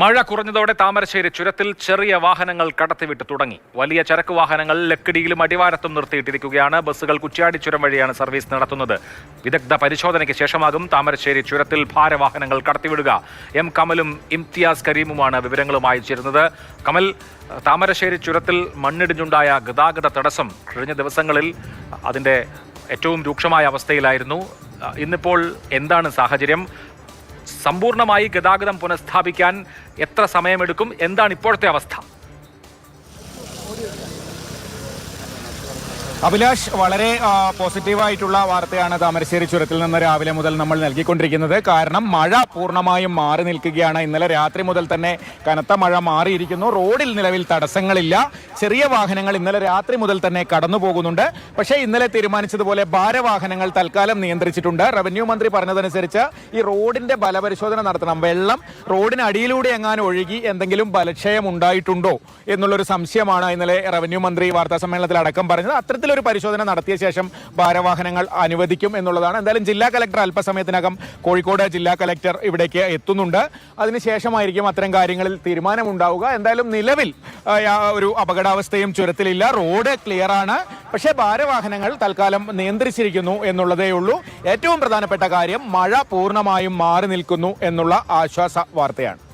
മഴ കുറഞ്ഞതോടെ താമരശ്ശേരി ചുരത്തിൽ ചെറിയ വാഹനങ്ങൾ കടത്തിവിട്ട് തുടങ്ങി. വലിയ ചരക്ക് വാഹനങ്ങൾ ലക്കിടിയിലും അടിവാരത്തും നിർത്തിയിട്ടിരിക്കുകയാണ്. ബസ്സുകൾ കുറ്റ്യാടി ചുരം വഴിയാണ് സർവീസ് നടത്തുന്നത്. വിദഗ്ധ പരിശോധനയ്ക്ക് ശേഷമാകും താമരശ്ശേരി ചുരത്തിൽ ഭാരവാഹനങ്ങൾ കടത്തിവിടുക. എം കമലും ഇംതിയാസ് കരീമുമാണ് വിവരങ്ങളുമായി ചേരുന്നത്. കമൽ താമരശ്ശേരി ചുരത്തിൽ മണ്ണിടിഞ്ഞുണ്ടായ ഗതാഗത തടസ്സം കഴിഞ്ഞ ദിവസങ്ങളിൽ അതിന്റെ ഏറ്റവും രൂക്ഷമായ അവസ്ഥയിലായിരുന്നു. ഇന്നിപ്പോൾ എന്താണ് സാഹചര്യം? സമ്പൂർണമായി ഗതാഗതം പുനഃസ്ഥാപിക്കാൻ എത്ര സമയമെടുക്കും? എന്താണ് ഇപ്പോഴത്തെ അവസ്ഥ? അഭിലാഷ് വളരെ പോസിറ്റീവായിട്ടുള്ള വാർത്തയാണ് താമരശ്ശേരി ചുരത്തിൽ നിന്ന് രാവിലെ മുതൽ നമ്മൾ നൽകിക്കൊണ്ടിരിക്കുന്നത്. കാരണം മഴ പൂർണമായും മാറി നിൽക്കുകയാണ്. ഇന്നലെ രാത്രി മുതൽ തന്നെ കനത്ത മഴ മാറിയിരിക്കുന്നു. റോഡിൽ നിലവിൽ തടസ്സങ്ങളില്ല. ചെറിയ വാഹനങ്ങൾ ഇന്നലെ രാത്രി മുതൽ തന്നെ കടന്നു പോകുന്നുണ്ട്. പക്ഷേ ഇന്നലെ തീരുമാനിച്ചതുപോലെ ഭാരവാഹനങ്ങൾ തൽക്കാലം നിയന്ത്രിച്ചിട്ടുണ്ട്. റവന്യൂ മന്ത്രി പറഞ്ഞതനുസരിച്ച് ഈ റോഡിന്റെ ബലപരിശോധന നടത്തണം. വെള്ളം റോഡിനടിയിലൂടെ എങ്ങാനും ഒഴുകി എന്തെങ്കിലും ബലക്ഷയം ഉണ്ടായിട്ടുണ്ടോ എന്നുള്ളൊരു സംശയമാണ് ഇന്നലെ റവന്യൂ മന്ത്രി വാർത്താ സമ്മേളനത്തിൽ അടക്കം പറഞ്ഞത്. അത്തരത്തിലൊരു പരിശോധന നടത്തിയ ശേഷം ഭാരവാഹനങ്ങൾ അനുവദിക്കും എന്നുള്ളതാണ്. എന്തായാലും ജില്ലാ കലക്ടർ അല്പസമയത്തിനകം കോഴിക്കോട് ജില്ലാ കലക്ടർ ഇവിടേക്ക് എത്തുന്നുണ്ട്. അതിനുശേഷമായിരിക്കും അത്തരം കാര്യങ്ങളിൽ തീരുമാനമുണ്ടാവുക. എന്തായാലും നിലവിൽ ഒരു അപകടാവസ്ഥയും ചുരത്തിലില്ല. റോഡ് ക്ലിയർ ആണ്. പക്ഷേ ഭാരവാഹനങ്ങൾ തൽക്കാലം നിയന്ത്രിച്ചിരിക്കുന്നു എന്നുള്ളതേ ഉള്ളൂ. ഏറ്റവും പ്രധാനപ്പെട്ട കാര്യം മഴ പൂർണമായും മാറി നിൽക്കുന്നു എന്നുള്ള ആശ്വാസ വാർത്തയാണ്.